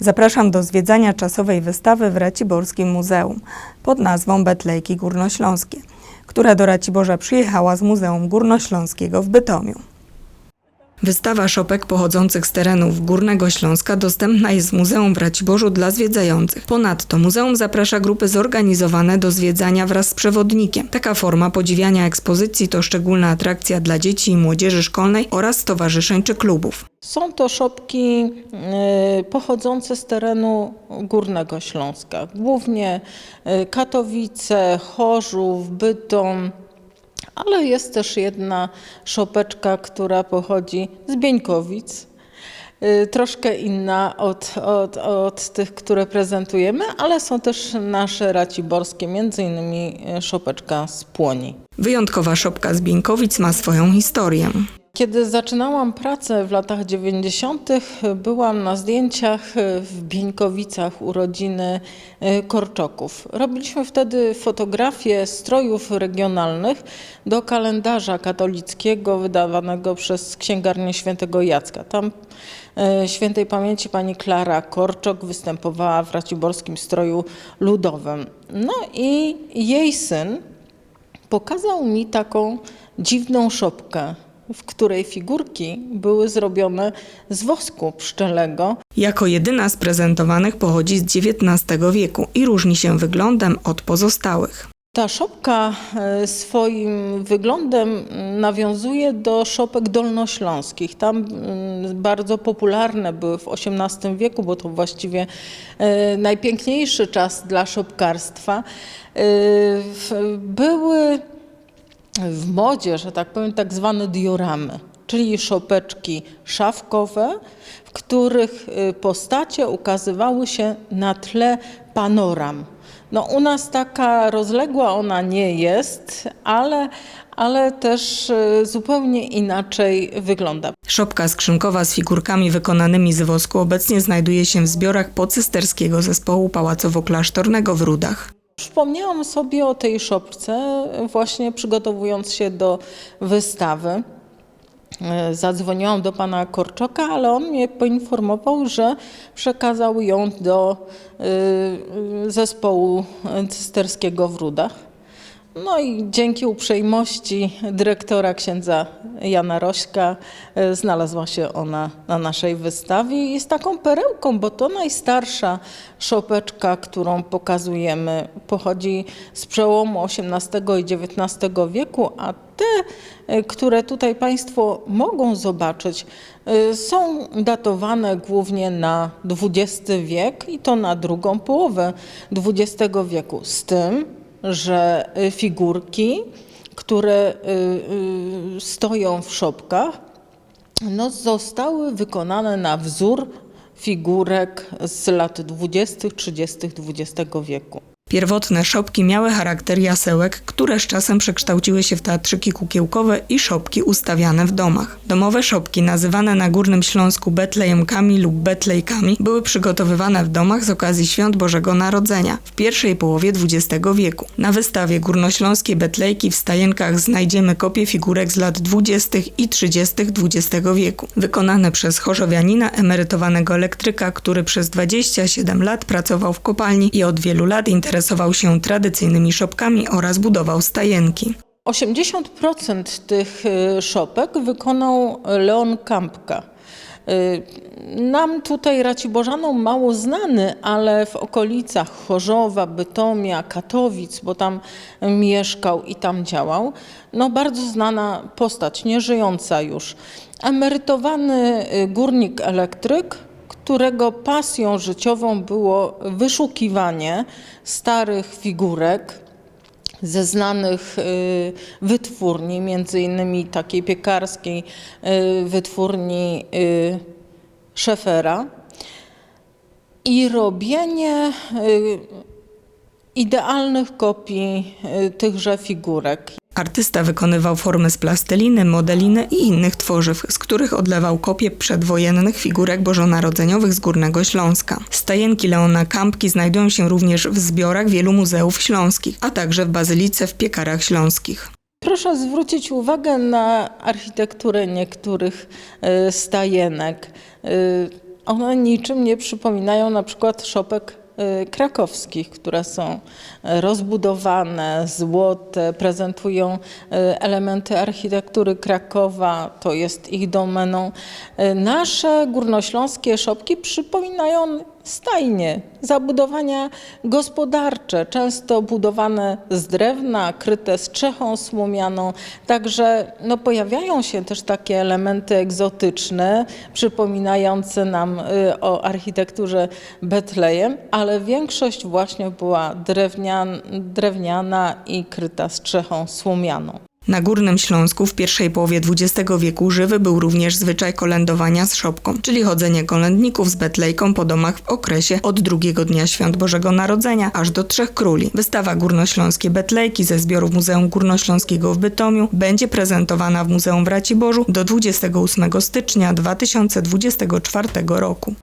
Zapraszam do zwiedzania czasowej wystawy w Raciborskim Muzeum pod nazwą Betlejki Górnośląskie, która do Raciborza przyjechała z Muzeum Górnośląskiego w Bytomiu. Wystawa szopek pochodzących z terenów Górnego Śląska dostępna jest w Muzeum w Raciborzu dla zwiedzających. Ponadto muzeum zaprasza grupy zorganizowane do zwiedzania wraz z przewodnikiem. Taka forma podziwiania ekspozycji to szczególna atrakcja dla dzieci i młodzieży szkolnej oraz stowarzyszeń czy klubów. Są to szopki y, pochodzące z terenu Górnego Śląska, głównie y, Katowice, Chorzów, Bytom, ale jest też jedna szopeczka, która pochodzi z Bieńkowic. y, Troszkę inna od, od, od tych, które prezentujemy, ale są też nasze raciborskie, między innymi y, szopeczka z Płoni. Wyjątkowa szopka z Bieńkowic ma swoją historię. Kiedy zaczynałam pracę w latach 90., byłam na zdjęciach w Bieńkowicach u rodziny y, Korczoków. Robiliśmy wtedy fotografie strojów regionalnych do kalendarza katolickiego wydawanego przez księgarnię świętego Jacka. Tam y, świętej pamięci pani Klara Korczok występowała w raciborskim stroju ludowym. No i jej syn pokazał mi taką dziwną szopkę, w której figurki były zrobione z wosku pszczelego. Jako jedyna z prezentowanych pochodzi z XIX wieku i różni się wyglądem od pozostałych. Ta szopka e, swoim wyglądem nawiązuje do szopek dolnośląskich. Tam mm, bardzo popularne były w XVIII wieku, bo to właściwie e, najpiękniejszy czas dla szopkarstwa. E, Były w modzie, że tak powiem, tak zwane dioramy, czyli szopeczki szafkowe, w których y, postacie ukazywały się na tle panoram. No u nas taka rozległa ona nie jest, ale, ale też y, zupełnie inaczej wygląda. Szopka skrzynkowa z figurkami wykonanymi z wosku obecnie znajduje się w zbiorach pocysterskiego zespołu pałacowo-klasztornego w Rudach. Przypomniałam sobie o tej szopce właśnie przygotowując się do wystawy. E, Zadzwoniłam do pana Korczoka, ale on mnie poinformował, że przekazał ją do y, zespołu cysterskiego w Rudach. No i dzięki uprzejmości dyrektora księdza Jana Rośka e, znalazła się ona na naszej wystawie i jest taką perełką, bo to najstarsza szopeczka, którą pokazujemy, pochodzi z przełomu XVIII i XIX wieku, a te, e, które tutaj Państwo mogą zobaczyć, e, są datowane głównie na XX wiek i to na drugą połowę XX wieku. Z tym, że y, figurki, które y, y, stoją w szopkach, no, zostały wykonane na wzór figurek z lat 20., 30. XX wieku. Pierwotne szopki miały charakter jasełek, które z czasem przekształciły się w teatrzyki kukiełkowe i szopki ustawiane w domach. Domowe szopki, nazywane na Górnym Śląsku betlejemkami lub betlejkami, były przygotowywane w domach z okazji Świąt Bożego Narodzenia w pierwszej połowie XX wieku. Na wystawie Górnośląskie betlejki w stajenkach znajdziemy kopie figurek z lat 20. i 30. XX wieku, wykonane przez chorzowianina, emerytowanego elektryka, który przez 27 lat pracował w kopalni i od wielu lat interesował się tradycyjnymi szopkami oraz budował stajenki. 80% tych y, szopek wykonał Leon Kampka. Y, Nam tutaj Raciborzanom mało znany, ale w okolicach Chorzowa, Bytomia, Katowic, bo tam mieszkał i tam działał, no bardzo znana postać, nieżyjąca już. Emerytowany y, górnik elektryk, którego pasją życiową było wyszukiwanie starych figurek, ze znanych y, wytwórni, między innymi takiej piekarskiej y, wytwórni y, Szefera i robienie idealnych kopii tychże figurek. Artysta wykonywał formy z plasteliny, modeliny i innych tworzyw, z których odlewał kopie przedwojennych figurek bożonarodzeniowych z Górnego Śląska. Stajenki Leona Kampki znajdują się również w zbiorach wielu muzeów śląskich, a także w bazylice w Piekarach Śląskich. Proszę zwrócić uwagę na architekturę niektórych y, stajenek. Y, one niczym nie przypominają na przykład szopek krakowskich, które są y, rozbudowane, złote, prezentują y, elementy architektury Krakowa, to jest ich domeną. Y, Nasze górnośląskie szopki przypominają stajnie, zabudowania gospodarcze, często budowane z drewna, kryte strzechą słomianą. Także no, pojawiają się też takie elementy egzotyczne, przypominające nam y, o architekturze Betlejem, ale większość właśnie była drewnian, drewniana i kryta strzechą słomianą. Na Górnym Śląsku w pierwszej połowie XX wieku żywy był również zwyczaj kolędowania z szopką, czyli chodzenie kolędników z betlejką po domach w okresie od drugiego dnia Świąt Bożego Narodzenia aż do Trzech Króli. Wystawa Górnośląskie Betlejki ze zbiorów Muzeum Górnośląskiego w Bytomiu będzie prezentowana w Muzeum w Raciborzu do 28 stycznia 2024 roku.